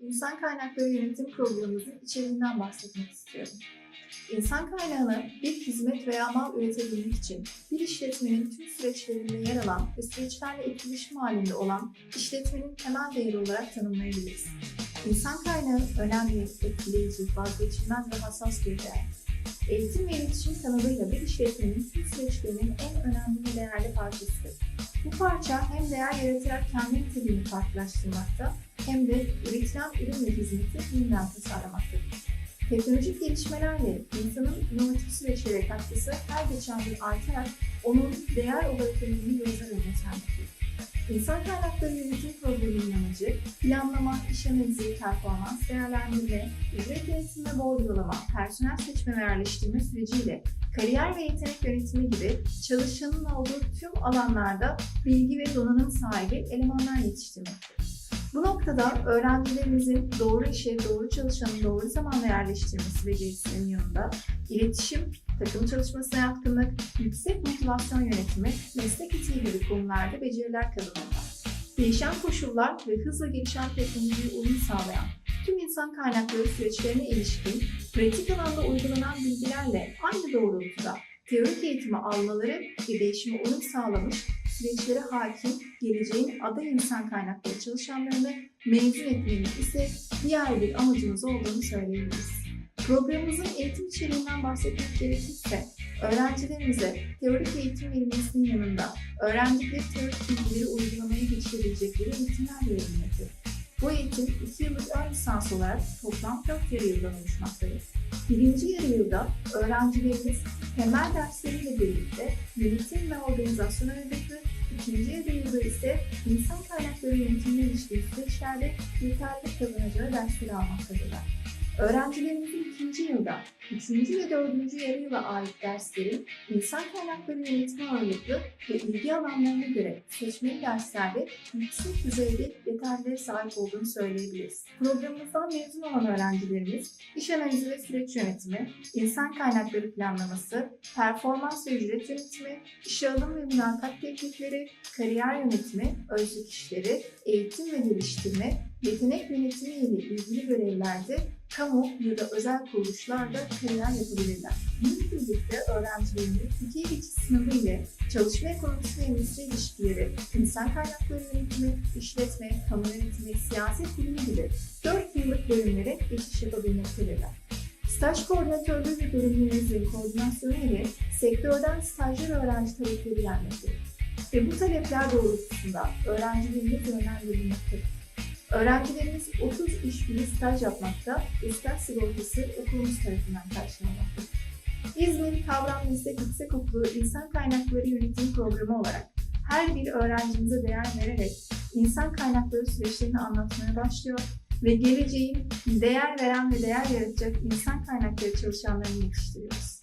İnsan kaynakları yönetim programımızın içeriğinden bahsetmek istiyorum. İnsan kaynağını bir hizmet veya mal üretebilmek için bir işletmenin tüm süreçlerinde yer alan ve süreçlerle etkileşim halinde olan işletmenin temel değeri olarak tanımlayabiliriz. İnsan kaynağı önemli, etkileyici, vazgeçilmez ve hassas bir değer. Eğitim ve iletişim kanalıyla bir işletmenin tüm süreçlerinin en önemli ve değerli parçasıdır. Bu parça hem değer yaratarak kendi niteliğini farklılaştırmakta hem de üretilen ürün ve hizmeti yeniden tasarlamaktadır. Teknolojik gelişmelerle insanın inovatif süreçlere katkısı her geçen gün artarak onun değer olarak önemini gözler önüne sermektedir. İnsan kaynakları yönetim programının amacı planlama, iş analizi, performans değerlendirme, ücret yönetimi, bordrolama, personel seçme ve yerleştirme süreciyle kariyer ve yetenek yönetimi gibi çalışanın olduğu tüm alanlarda bilgi ve donanım sahibi elemanlar yetiştirmektedir. Bu noktada öğrencilerimizin doğru işe, doğru çalışanın doğru zamanda yerleştirmesi becerisinin yanında iletişim, takım çalışmasına yatkınlık, yüksek motivasyon yönetimi, meslek etiği gibi konularda beceriler kazanırlar. Değişen koşullar ve hızla gelişen teknolojiye uyum sağlayan tüm insan kaynakları süreçlerine ilişkin pratik alanda uygulanan bilgilerle aynı doğrultuda teorik eğitimi almaları ve değişime uyum sağlamış süreçlere hakim geleceğin aday insan kaynakları çalışanlarını mezun etmenin ise diğer bir amacımız olduğunu söyleyebiliriz. Programımızın eğitim içeriğinden bahsetmek gerekirse, öğrencilerimize teorik eğitim verilmesinin yanında öğrendikleri teorik bilgileri uygulamaya geçirebilecekleri eğitimler verilmektedir. Bu eğitim 2 yıllık ön lisans olarak toplam 4 yarı yıldan oluşmaktadır. Birinci yarı yılda öğrencilerimiz temel dersleriyle birlikte yönetim ve organizasyon ağırlıklı, ikinci yarı yılda ise insan kaynakları yönetimine ilişkin süreçlerde yeterli kazanacağı dersleri almaktadırlar. Öğrencilerimizin ikinci yılda, üçüncü ve dördüncü yarı yıla ait derslerin insan kaynakları yönetimi ağırlıklı ve ilgi alanlarına göre seçmeli derslerde yüksek düzeyde yeterliliğe sahip olduğunu söyleyebiliriz. Programımızdan mezun olan öğrencilerimiz iş analizi ve süreç yönetimi, insan kaynakları planlaması, performans ve ücret yönetimi, işe alım ve mülakat teknikleri, kariyer yönetimi, özlük işleri, eğitim ve geliştirme, yetenek yönetimi ile ilgili görevlerde kamu ya da özel kuruluşlarda kariyer yapabilirler. Bununla birlikte öğrencilerimiz Türkiye geçiş sınavı ile çalışma ekonomisi ve endüstri ilişkileri, insan kaynakları yönetimi, işletme, kamu yönetimi, siyaset bilimi gibi 4 yıllık bölümlere geçiş yapabilmektedirler. Staj koordinatörlüğü ve bölümlerimizin koordinasyonu ile sektörden stajyer öğrenci talepleri gelmektedir. Ve bu talepler doğrultusunda öğrencilerimiz yönlendirilmektedir. Öğrencilerimiz 30 iş günü staj yapmakta staj sigortası okulumuz tarafından karşılanmaktadır. İzmir Kavram Meslek Yüksekokulu İnsan Kaynakları Yönetim Programı olarak her bir öğrencimize değer vererek insan kaynakları süreçlerini anlatmaya başlıyor ve geleceğin değer veren ve değer yaratacak insan kaynakları çalışanlarını yetiştiriyoruz.